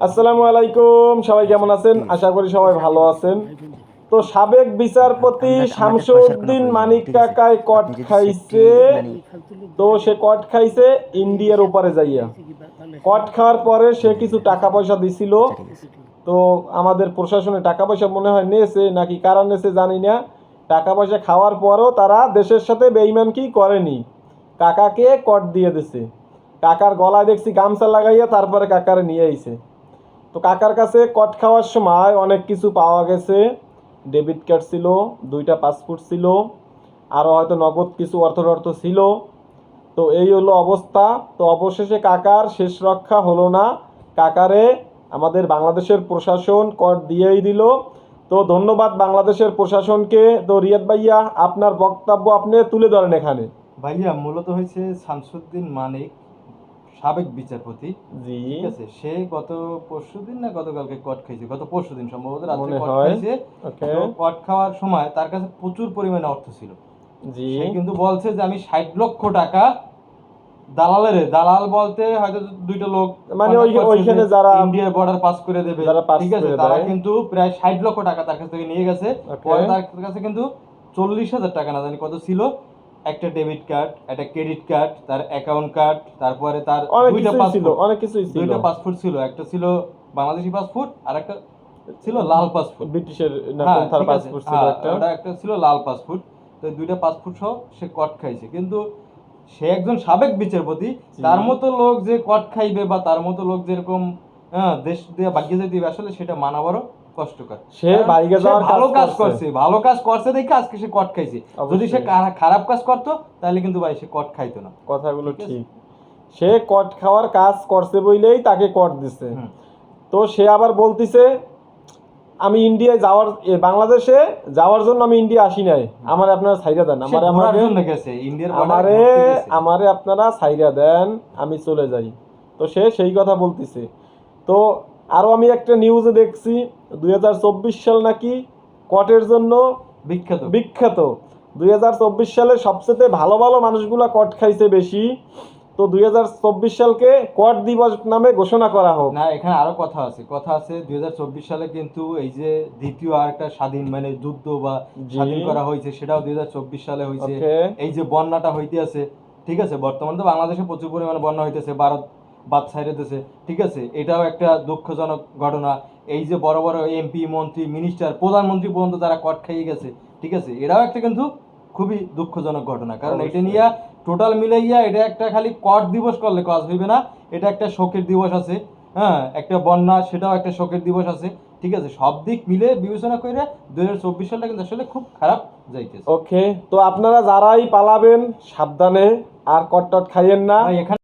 আসসালামু আলাইকুম সবাই কেমন আছেন? আশা করি সবাই ভালো আছেন। তো সাবেক বিচারপতি শামসুদ্দিন মানিক কাকায় কট খাইছে। তো সে কট খাইছে ইন্ডিয়ার উপরে যাইয়া। কট খাওয়ার পরে সে কিছু টাকা পয়সা দিছিল। তো আমাদের প্রশাসনে টাকা পয়সা মনে হয় নেছে নাকি কারা নেছে জানি না। টাকা পয়সা খাওয়ার পরও তারা দেশের সাথে বেইমান কি করেনি? কাকাকে কট দিয়ে দিছে। কাকার গলায় দেখছি গামছা লাগাইয়া তারপরে কাকারে নিয়ে আইছে। তো কাকার কাছে কট খাওয়ার সময় অনেক কিছু পাওয়া গেছে। ডেবিট কার্ড ছিল, দুইটা পাসপোর্ট ছিল আরও হয়তো নগদ কিছু অর্থ ছিল। তো এই হলো অবস্থা। তো অবশেষে কাকার শেষ রক্ষা হলো না। কাকারে আমাদের বাংলাদেশের প্রশাসন কর দিয়েই দিল। তো ধন্যবাদ বাংলাদেশের প্রশাসনকে। তো রিয়াদ ভাইয়া, আপনার বক্তব্য আপনি তুলে ধরেন এখানে। ভাইয়া, মূলত হয়েছে শামসুদ্দিন মানিক। সাবেক বিচারপতি। ঠিক আছে সে গত পরশুদিন না গতকালকে কট খাইছে? গত পরশুদিন সম্ভবত রাত্রে কট। খাইছে। ওকে। কট খাওয়ার সময় তার কাছে প্রচুর পরিমাণে অর্থ ছিল। জি। সে কিন্তু বলছে যে আমি ষাট লক্ষ টাকা দালালের দালাল বলতে হয়তো দুইটা লোক মানে ওই- ওইখানে যারা- ইন্ডিয়ার বর্ডার পাস করে দেবে। ঠিক আছে তারা কিন্তু প্রায় ষাট লক্ষ টাকা তার কাছ থেকে নিয়ে গেছে. পরে তার কাছে কিন্তু চল্লিশ হাজার টাকা না জানি কত ছিল। একটা ডেবিট কার্ড একটা ক্রেডিট কার্ড তার অ্যাকাউন্ট কার্ড তারপরে তার দুইটা পাসপোর্ট অনেক কিছুই ছিল। দুইটা পাসপোর্ট ছিল একটা ছিল বাংলাদেশি পাসপোর্ট আর একটা ছিল লাল পাসপোর্ট ব্রিটিশের হ্যাঁ, আছে। পাসপোর্ট ছিল হ্যাঁ, একটা। ওটা একটা ছিল লাল পাসপোর্ট তো দুইটা পাসপোর্ট সহ সে কট খাইছে। কিন্তু সে একজন সাবেক বিচারপতি তার মতো লোক যে কট খাইবে বা তার মতো লোক যেরকম হ্যাঁ, দেশ দিয়ে ভাগ্যে যে দিবে আসলে সেটা মানা বড় কষ্টকর সে কারণ যাওয়ার ভালো কাজ করছে। ভালো কাজ করছে দেখে আজকে সে কট খাইছে। যদি সে খারাপ কাজ করতো তাহলে কিন্তু ভাই সে কট খাইতো না। কথাগুলো ঠিক সে কট খাওয়ার কাজ করছে তাকে কট দিছে। তো সে আবার বলতিছে আমি ইন্ডিয়ায় যাওয়ার বাংলাদেশে যাওয়ার জন্য আমি ইন্ডিয়া আসি নাই। আমারে আপনারা ছাইরা দেন। সে আমারে আমারে আমারে আপনারা ছাইরা দেন আমি চলে যাই। তো সে সেই কথা বলতিছে। তো আরও আমি একটা নিউজে দেখছি দুই হাজার চব্বিশ সাল নাকি কটের জন্য বিখ্যাত। বিখ্যাত। দুই সালে সবচেয়ে ভালো ভালো মানুষগুলা কট খাইছে বেশি। তো দুই সালকে কট দিবস নামে ঘোষণা করা হোক। না এখানে আরও কথা আছে। কথা আছে দুই সালে কিন্তু এই যে দ্বিতীয় আর একটা স্বাধীন মানে যুদ্ধ বা। স্বাধীন করা হয়েছে সেটাও দুই হাজার চব্বিশ সালে হয়েছে। এই যে বন্যাটা হইতে আছে ঠিক আছে? বর্তমানে তো বাংলাদেশে প্রচুর পরিমাণে বন্যা হইতেছে ভারত বাদ ছাইড়েতেছে ঠিক আছে? এটাও একটা দুঃখজনক ঘটনা। এই যে বড় বড় এমপি মন্ত্রী মিনিস্টার প্রধানমন্ত্রী পর্যন্ত তারা কট খাইয়ে গেছে ঠিক আছে? এটাও একটা কিন্তু খুবই দুঃখজনক ঘটনা কারণ এটা নিয়ে টোটাল মিলাইয়া এটা একটা খালি কট দিবস করলে কাজ হইবে না এটা একটা শোকের দিবস আছে হ্যাঁ? একটা বন্যা সেটাও একটা শোকের দিবস আছে ঠিক আছে? সব দিক মিলে বিবেচনা করে দুই হাজার চব্বিশ সালটা কিন্তু আসলে খুব খারাপ যাইতেছে। ওকে তো আপনারা যারাই পালাবেন সাবধানে আর কট টট খাইয়েন না। এখানে